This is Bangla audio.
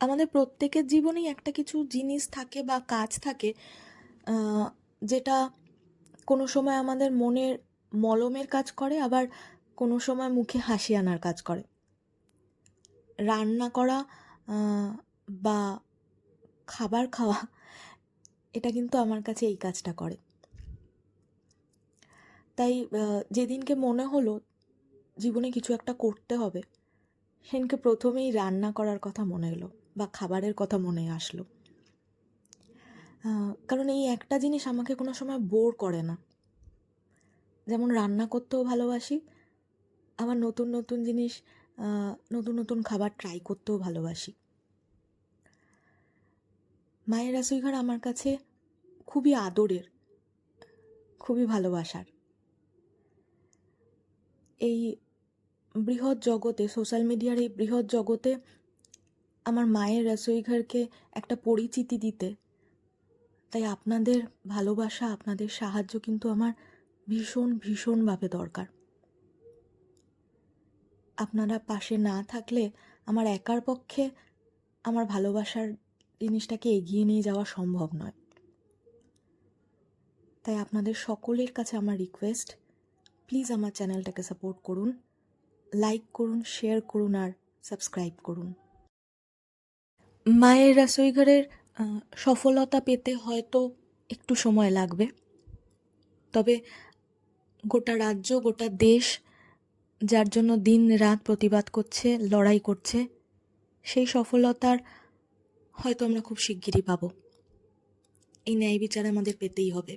আমাদের প্রত্যেকের জীবনেই একটা কিছু জিনিস থাকে বা কাজ থাকে যেটা কোনো সময় আমাদের মনের মলমের কাজ করে, আবার কোনো সময় মুখে হাসি আনার কাজ করে। রান্না করা বা খাবার খাওয়া, এটা কিন্তু আমার কাছে এই কাজটা করে। তাই যেদিনকে মনে হলো জীবনে কিছু একটা করতে হবে, সেদিনকে প্রথমেই রান্না করার কথা মনে এলো। বা খাবারের কথা মনে আসলো। কারণ এই একটা জিনিস আমাকে কোনো সময় বোর করে না। যেমন রান্না করতেও ভালোবাসি, আবার নতুন নতুন জিনিস নতুন নতুন খাবার ট্রাই করতেও ভালোবাসি। মায়ের রাসুইঘর আমার কাছে খুবই আদরের, খুবই ভালোবাসার। এই বৃহৎ জগতে সোশ্যাল মিডিয়ার এই বৃহৎ জগতে আমার মায়ের রসোইঘরকে একটা পরিচিতি দিতে। তাই আপনাদের ভালোবাসা, আপনাদের সাহায্য কিন্তু আমার ভীষণ, ভীষণভাবে দরকার। আপনারা পাশে না থাকলে আমার একার পক্ষে আমার ভালোবাসার জিনিসটাকে এগিয়ে নিয়ে যাওয়া সম্ভব নয়। তাই আপনাদের সকলের কাছে আমার রিকোয়েস্ট প্লিজ আমার চ্যানেলটাকে সাপোর্ট করুন লাইক করুন শেয়ার করুন আর সাবস্ক্রাইব করুন। মায়ের রাসইঘরের সফলতা পেতে হয়তো একটু সময় লাগবে। তবে গোটা রাজ্য, গোটা দেশ যার জন্য দিন রাত প্রতিবাদ করছে, লড়াই করছে, সেই সফলতার হয়তো আমরা খুব শিগগিরই পাবো। এই ন্যায় বিচার আমাদের পেতেই হবে।